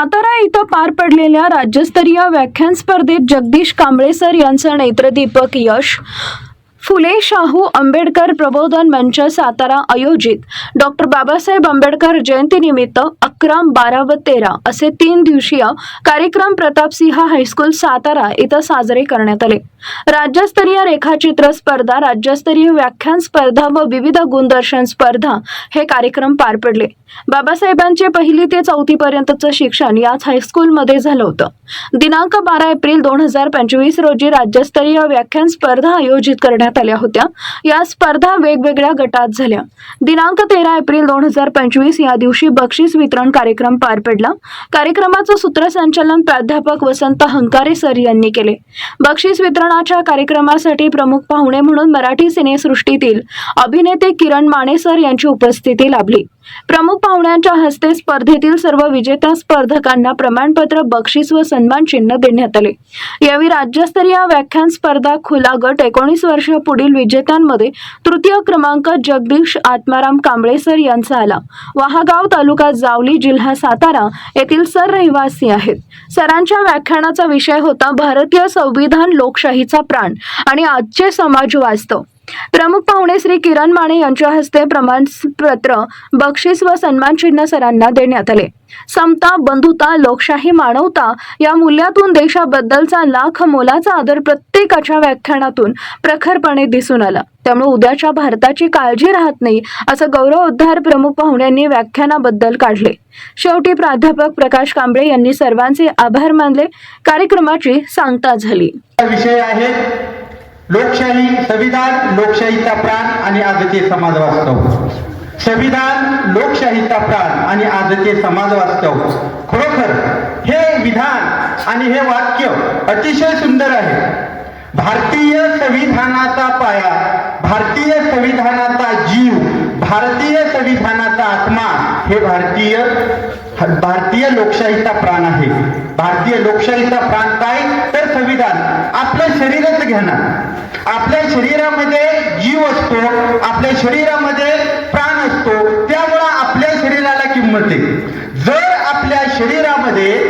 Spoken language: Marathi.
सातारा इथं पार पडलेल्या राज्यस्तरीय व्याख्यान स्पर्धेत जगदीश कांबळे सर यांचं नेत्रदीपक यश. फुले शाहू आंबेडकर प्रबोधन मंच सातारा आयोजित. डॉक्टर बाबासाहेब आंबेडकर जयंतीनिमित्त अकरा बारा व तेरा असे तीन दिवसीय कार्यक्रम प्रतापसिंह हायस्कूल सातारा इथं साजरे करण्यात आले. राज्यस्तरीय रेखाचित्र स्पर्धा राज्यस्तरीय व्याख्यान स्पर्धा व विविध गुणदर्शन स्पर्धा हे कार्यक्रम पार पडले. बाबासाहेबांचे पहिली ते चौथी पर्यंतचं शिक्षण याच हायस्कूलमध्ये झालं होतं. दिनांक बारा एप्रिल दोन हजार पंचवीस रोजी राज्यस्तरीय व्याख्यान स्पर्धा आयोजित करण्यात आल्या होत्या. या स्पर्धा वेगवेगळ्या गटात झाल्या. दिनांक तेरा एप्रिल दोन हजार पंचवीस या दिवशी बक्षीस वितरण कार्यक्रम पार पडला. कार्यक्रमाचं सूत्रसंचालन प्राध्यापक वसंत हंकारे सर यांनी केले. बक्षीस वितरणाच्या कार्यक्रमासाठी प्रमुख पाहुणे म्हणून मराठी सिनेसृष्टीतील अभिनेते किरण माने सर यांची उपस्थिती लाभली. प्रमुख पाहुण्यांच्या हस्ते स्पर्धेतील सर्व विजेत्या स्पर्धकांना प्रमाणपत्र बक्षीस व सन्मान चिन्ह देण्यात आले. यावेळी राज्यस्तरीय व्याख्यान स्पर्धा खुला गट एकोणीस वर्ष पुढील विजेत्यांमध्ये तृतीय क्रमांक जगदीश आत्माराम कांबळे सर यांचा आला. वहागाव तालुका जावली जिल्हा सातारा येथील सर रहिवासी आहेत. सरांच्या व्याख्यानाचा विषय होता भारतीय संविधान लोकशाहीचा प्राण आणि आजचे समाज वास्तव प्रमुख पाहुणे श्री किरण माने यांच्या हस्ते प्रमाणपत्र बक्षीस व सन्मान चिन्ह सरांना देण्यात आले. समता बंधुता लोकशाही मानवता या मूल्यातून देशाबद्दलचा लाख मोलाचा आदर प्रत्येकाच्या व्याख्यानातून प्रखरपणे दिसून आला. त्यामुळे उद्याच्या भारताची काळजी राहत नाही असं गौरवोद्धार प्रमुख पाहुण्यांनी व्याख्यानाबद्दल काढले. शेवटी प्राध्यापक प्रकाश कांबळे यांनी सर्वांचे आभार मानले. कार्यक्रमाची सांगता झाली. विषय आहे लोकशाही संविधान लोकशाहीचा प्राण आणि आजचे समाज वास्तव. संविधान लोकशाहीचा प्राण आणि आजचे समाज वास्तव. खरोखर हे विधान आणि हे वाक्य अतिशय सुंदर आहे. भारतीय संविधानाचा पाया भारतीय संविधानाचा जीव भारतीय संविधानाचा आत्मा हे भारतीय भारतीय लोकशाहीचा प्राण आहे. भारतीय लोकशाहीचा प्राण काय? तर संविधान. आपलं शरीरच घेणार. आपल्या शरीरामध्ये जीव असतो आपल्या शरीरामध्ये प्राण असतो त्यामुळं आपल्या शरीराला किंमत आहे. जर आपल्या शरीरामध्ये